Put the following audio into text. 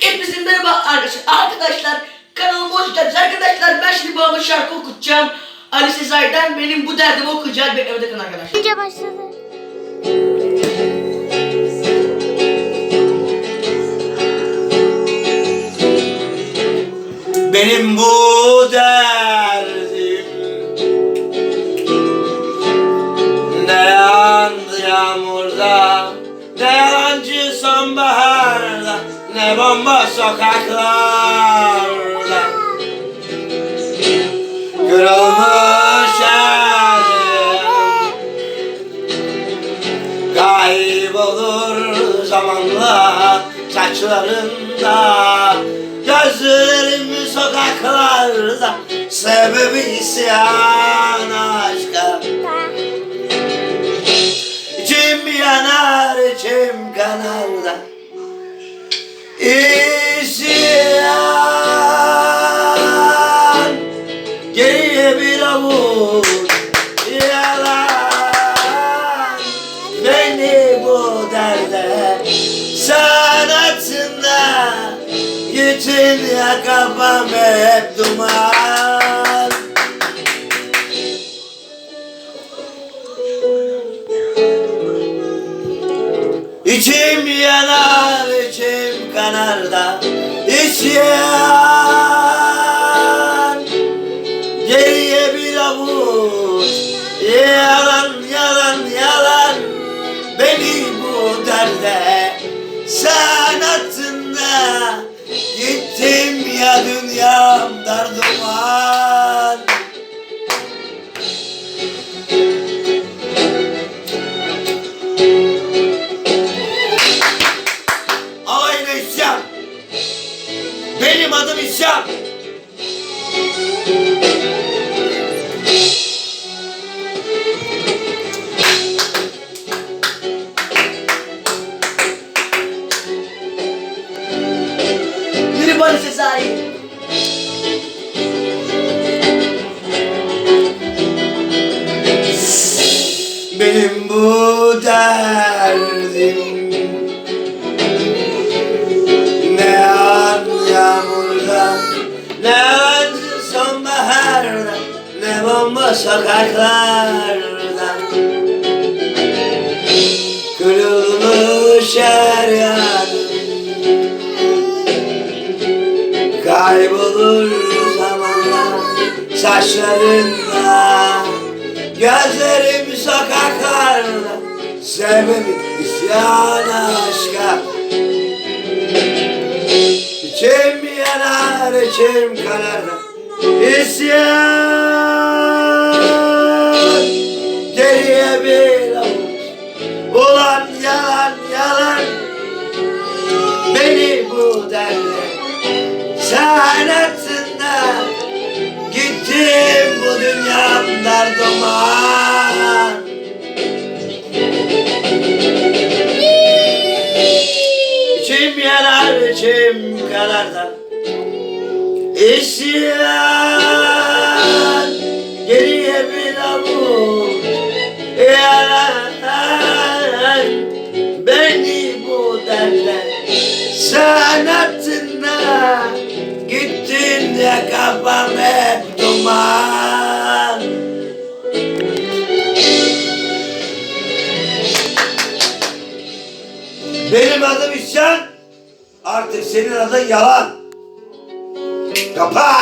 Hepinize merhaba arkadaşlar. Arkadaşlar kanalıma hoş geldiniz. Arkadaşlar ben şimdi babama şarkı okutacağım. Ali Sezai'den benim bu derdimi okuyacak. Beklemede kalın arkadaşlar. Önce başladı. Benim bu derdim Ne yağdı yağmurda Ne yalancı sonbaharda Ne bomba sokaklarda. Kırılmış elim Kaybolur zamanla saçlarında. Gözlerim sokaklarda. Sebebi isyan aşka. İçim yanar içim kanar da İsyan. Geriye bir avuç yalan. Beni bu derde sanatında Gittin ya kafam hep duman İçim yanar, içim kanar da isyan Geriye bir avuç Yalan, yalan, yalan Beni bu derde sanatında Gittim ya dünyam dar duman bu derdim Ne yağan yağmurda Ne acı sonbaharda Ne bomba sokaklarda. Kırılmış her yanım Kaybolur zamanla saçlarında Gözlerim sokaklarda Sebebi isyan aşka. İçim yanar içim kanar. İsyan içim kanar da İsyan Geriye bir avuç. Yalan Beni bu derler sanatına Gittin ya kafam hep duman. Benim adım İsyan Artık senin adın yalan. Kapa